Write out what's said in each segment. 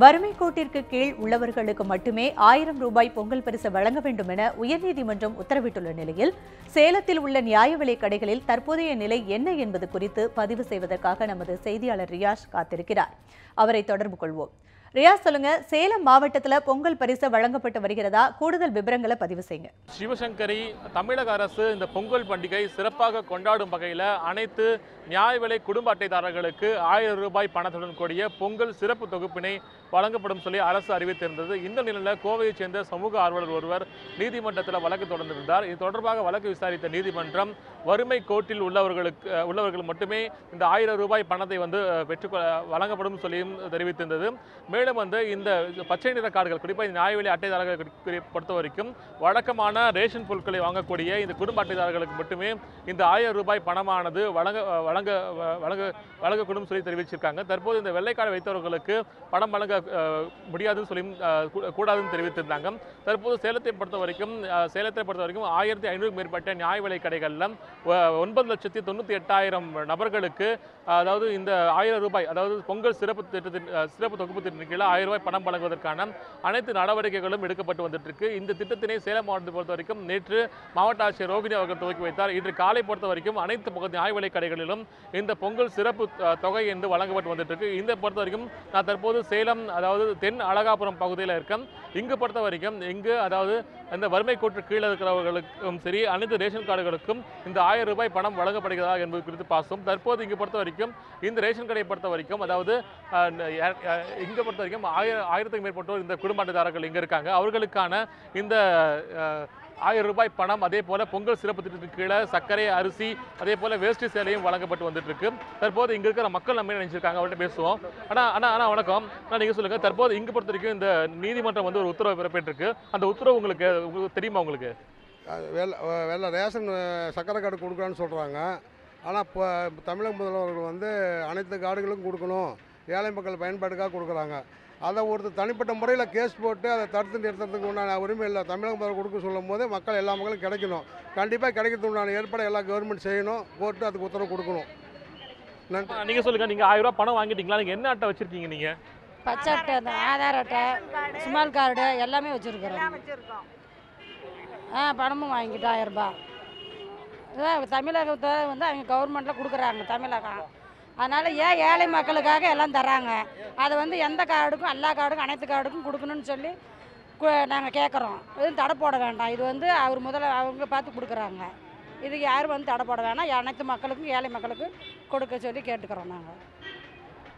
வறுமை கோட்டிற்கு கீழ் உள்ளவர்களுக்கு மட்டுமே ஆயிரம் ரூபாய் பொங்கல் பரிசு வழங்க வேண்டும் என உயர்நீதிமன்றம் உத்தரவிட்டுள்ள நிலையில் சேலத்தில் உள்ள நியாய விலை கடைகளில் தற்போதைய நிலை என்ன என்பது குறித்து பதிவு செய்வதற்காக நமது செய்தியாளர் ரியாஷ் காத்திருக்கிறார். அவரை தொடர்பு கொள்வோம். ரியாஸ் சொல்லுங்க. சேலம் மாவட்டத்தில் பொங்கல் பரிசு வழங்கப்பட்டு வருகிறதா? கூடுதல் விவரங்களை பதிவு செய்யுங்க. சிவசங்கரி தமிழக அரசு இந்த பொங்கல் பண்டிகை சிறப்பாக கொண்டாடும் வகையில் அனைத்து நியாய விலை குடும்ப அட்டைதாரர்களுக்கு ஆயிரம் ரூபாய் பணத்துடன் கூடிய பொங்கல் சிறப்பு தொகுப்பினை வழங்கப்படும் சொல்லி அரசு அறிவித்திருந்தது. இந்த நிலையில் கோவையைச் சேர்ந்த சமூக ஆர்வலர் ஒருவர் நீதிமன்றத்தில் வழக்கு தொடர்ந்திருந்தார். இது தொடர்பாக வழக்கு விசாரித்த நீதிமன்றம் வறுமை கோட்டில் உள்ளவர்களுக்கு உள்ளவர்கள் மட்டுமே இந்த ஆயிரம் ரூபாய் பணத்தை வந்து பெற்றுக்கொள்ள வழங்கப்படும் சொல்லியும் தெரிவித்திருந்தது. மேலும் வந்து இந்த பச்சை நிற கார்டுகள் குறிப்பாக இந்த நியாய அட்டைதாரர்கள் பொறுத்த வரைக்கும் வழக்கமான ரேஷன் பொருட்களை வாங்கக்கூடிய இந்த குடும்ப அட்டைதாரர்களுக்கு மட்டுமே இந்த ஆயிரம் ரூபாய் பணமானது வழங்க வழங்க வழங்க வழங்கக்கூடும் சொல்லி தெரிவிச்சிருக்காங்க. தற்போது இந்த வெள்ளைக்கார்டு வைத்தவர்களுக்கு பணம் வழங்க முடியாதுன்னு சொல்லி கூடாதுன்னு தெரிவித்திருந்தாங்க. தற்போது சேலத்தை பொறுத்த வரைக்கும் சேலத்தை பொறுத்த வரைக்கும் ஆயிரத்தி ஐநூறு மேற்பட்ட நியாய விலை கடைகளில் ஒன்பது லட்சத்தி தொண்ணூற்றி எட்டாயிரம் நபர்களுக்கு அதாவது இந்த ஆயிரம் ரூபாய் அதாவது பொங்கல் சிறப்பு திட்டத்தின் சிறப்பு தொகுப்பு திட்டத்தின் கீழே ஆயிரம் ரூபாய் பணம் வழங்குவதற்கான அனைத்து நடவடிக்கைகளும் எடுக்கப்பட்டு வந்துட்டு இந்த திட்டத்தினை சேலம் மாவட்டத்தை பொறுத்த வரைக்கும் நேற்று மாவட்ட ஆட்சியர் ரோகிணி அவர்கள் துவக்கி வைத்தார். இன்று காலை பொறுத்த வரைக்கும் அனைத்து பகுதி நியாய கடைகளிலும் இந்த பொங்கல் சிறப்பு தொகை என்று வழங்கப்பட்டு வந்துட்டு இருக்கு இந்த பொறுத்த வரைக்கும் நான் தற்போது சேலம் அதாவது தென் அழகாபுரம் பகுதியில் இருக்கேன். இங்கு பொறுத்த வரைக்கும் இங்கு அதாவது இந்த வறுமை கூற்று கீழே இருக்கிறவர்களுக்கும் சரி அனைத்து ரேஷன் கார்டுகளுக்கும் இந்த ஆயிரம் ரூபாய் பணம் வழங்கப்படுகிறதா என்பது குறித்து பார்த்தோம் தற்போது இங்கு பொறுத்த வரைக்கும் இந்த ரேஷன் கடையை பொறுத்த வரைக்கும் அதாவது இங்கே இங்கு பொறுத்த வரைக்கும் ஆயிரம் ஆயிரத்துக்கு மேற்பட்டோர் இந்த குடும்ப அட்டைதாரர்கள் இங்கே இருக்காங்க. அவர்களுக்கான இந்த ஆயிரம் ரூபாய் பணம் அதே போல் பொங்கல் சிறப்பு திட்டத்துக்கு கீழே சர்க்கரை அரிசி அதே போல் வேஷ்டி சேலையும் வழங்கப்பட்டு வந்துட்டு இருக்கு தற்போது இங்கே இருக்கிற மக்கள் நம்ம நினைச்சிருக்காங்க. அவர்கிட்ட பேசுவோம். ஆனால் ஆனால் ஆனால் வணக்கம். நான் நீங்கள் சொல்லுங்கள் தற்போது இங்கே பொறுத்த வரைக்கும் இந்த நீதிமன்றம் வந்து ஒரு உத்தரவு பிறப்பிட்டிருக்கு. அந்த உத்தரவு உங்களுக்கு உங்களுக்கு தெரியுமா உங்களுக்கு? அது வெள்ள வெள்ள ரேஷன் சர்க்கரை கார்டு கொடுக்குறான்னு சொல்கிறாங்க ஆனால் இப்போ தமிழக முதல்வர்கள் வந்து அனைத்து கார்டுகளுக்கும் கொடுக்கணும். ஏழை மக்கள் பயன்பாட்டுக்காக கொடுக்குறாங்க. அதை ஒருத்தர் தனிப்பட்ட முறையில் கேஸ் போட்டு அதை தடுத்து நிறுத்துறதுக்கு உண்டான உரிமை இல்லை. தமிழக முதல்வர் கொடுக்க சொல்லும் போது மக்கள் எல்லா மக்களும் கிடைக்கணும். கண்டிப்பாக கிடைக்கிறதுக்கு உண்டான ஏற்பாடு எல்லா கவர்மெண்ட் செய்யணும். கோர்ட்டு அதுக்கு உத்தரவு கொடுக்கணும். நன்றி. ஆ, நீங்க சொல்லுங்க. நீங்க ஆயிரம் ரூபாய் பணம் வாங்கிட்டீங்களா? நீங்க என்ன அட்டை வச்சிருக்கீங்க நீங்க? பச்சை அட்டை ஆதார் அட்டை ஸ்மால் கார்டு எல்லாமே வச்சுருக்குறோம். ஆ பணமும் வாங்கிட்டோம் ஆயிரம் ரூபாய். இதான் தமிழகத்தை வந்து அவங்க கவர்மெண்ட்டில் கொடுக்குறாங்க தமிழகம். அதனால் ஏன் ஏழை மக்களுக்காக எல்லாம் தராங்க அதை வந்து எந்த கார்டுக்கும் எல்லா கார்டுக்கும் அனைத்து கார்டுக்கும் கொடுக்கணும்னு சொல்லி நாங்கள் கேட்குறோம் எதுவும் தடை போட வேண்டாம். இது வந்து அவர் முதல்ல அவங்க பார்த்து கொடுக்குறாங்க. இதுக்கு யாரும் வந்து தடை போட வேணாம். அனைத்து மக்களுக்கும் ஏழை மக்களுக்கும் கொடுக்க சொல்லி கேட்டுக்கிறோம் நாங்கள்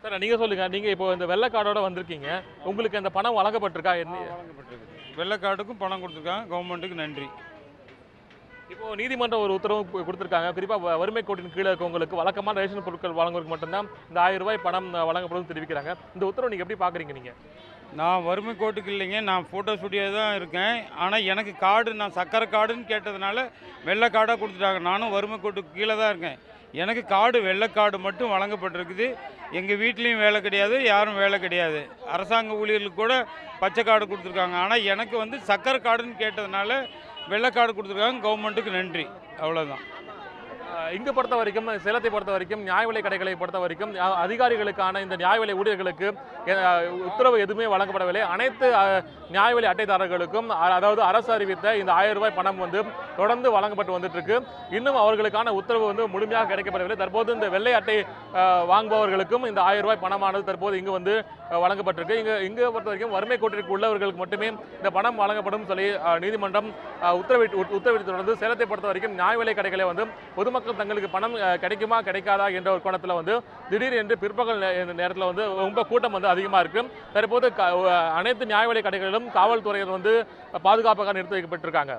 சார் நீங்க சொல்லுங்க. நீங்க இப்போ இந்த வெள்ளை கார்டோட வந்திருக்கீங்க. உங்களுக்கு அந்த பணம் வழங்கப்பட்டிருக்கா? என்ன வழங்கப்பட்டிருக்கு. வெள்ளைக்கார்டுக்கும் பணம் கொடுத்துருக்காங்க. கவர்மெண்ட்டுக்கு நன்றி. இப்போ நீதிமன்றம் ஒரு உத்தரவு கொடுத்துருக்காங்க. குறிப்பாக வ- வறுமை கோட்டின் கீழே இருக்கவங்களுக்கு வழக்கமான ரேஷன் பொருட்கள் வழங்குவதற்கு மட்டும்தான் இந்த ஆயிரம் ரூபாய் பணம் வழங்கப்படும் தெரிவிக்கிறாங்க. இந்த உத்தரவு நீங்கள் எப்படி பார்க்குறீங்க நீங்கள் நான் வறுமை கோட்டுக்கு இல்லைங்க. நான் ஃபோட்டோ ஸ்டுடியோ தான் இருக்கேன். ஆனால் எனக்கு கார்டு நான் சக்கரை கார்டுன்னு கேட்டதுனால வெள்ளை கார்டாக கொடுத்துட்டாங்க. நானும் வறுமை கோட்டுக்கு கீழே தான் இருக்கேன். எனக்கு கார்டு வெள்ளை கார்டு மட்டும் வழங்கப்பட்டிருக்குது. எங்கள் வீட்லேயும் வேலை கிடையாது யாரும் வேலை கிடையாது. அரசாங்க ஊழியர்களுக்கு கூட பச்சை கார்டு கொடுத்துருக்காங்க. ஆனால் எனக்கு வந்து சக்கரை கார்டுன்னு கேட்டதுனால வெள்ளை கார்டு கொடுத்துருக்காங்க கவர்மெண்ட்டுக்கு நன்றி. அவ்வளோதான் இங்கு பொறுத்த வரைக்கும் சேலத்தை பொறுத்த வரைக்கும் நியாய விலை கடைகளை பொறுத்த வரைக்கும் அதிகாரிகளுக்கான இந்த நியாய விலை ஊழியர்களுக்கு உத்தரவு எதுவுமே வழங்கப்படவில்லை. அனைத்து நியாய விலை அட்டைதாரர்களுக்கும் அ- அதாவது அரசு அறிவித்த இந்த ஆயிரம் ரூபாய் பணம் வந்து தொடர்ந்து வழங்கப்பட்டு வந்துட்டு இருக்கு இன்னும் அவர்களுக்கான உத்தரவு வந்து முழுமையாக கிடைக்கப்படவில்லை. தற்போது இந்த வெள்ளை அட்டை வாங்குபவர்களுக்கும் இந்த ஆயிரம் ரூபாய் பணமானது தற்போது இங்கு வந்து வழங்கப்பட்டிருக்கு. இங்கு இங்கு பொறுத்த வரைக்கும் வறுமை கோட்டிற்கு உள்ளவர்களுக்கு மட்டுமே இந்த பணம் வழங்கப்படும் சொல்லி நீதிமன்றம் உத்தரவிட்டு உத்தரவிட்டு தொடர்ந்து சேலத்தை பொறுத்த வரைக்கும் நியாய விலை கடைகளை வந்து பொதுமக்கள் தங்களுக்கு பணம் கிடைக்குமா கிடைக்காதா என்ற ஒரு கோணத்தில் வந்து திடீர் என்று பிற்பகல் நே- நேரத்தில் வந்து ரொம்ப கூட்டம் வந்து அதிகமாக இருக்கு. தற்போது அனைத்து நியாய விலை கடைகளிலும் காவல்துறையினர் வந்து பாதுகாப்பாக நிறுத்தி வைக்கப்பட்டிருக்காங்க.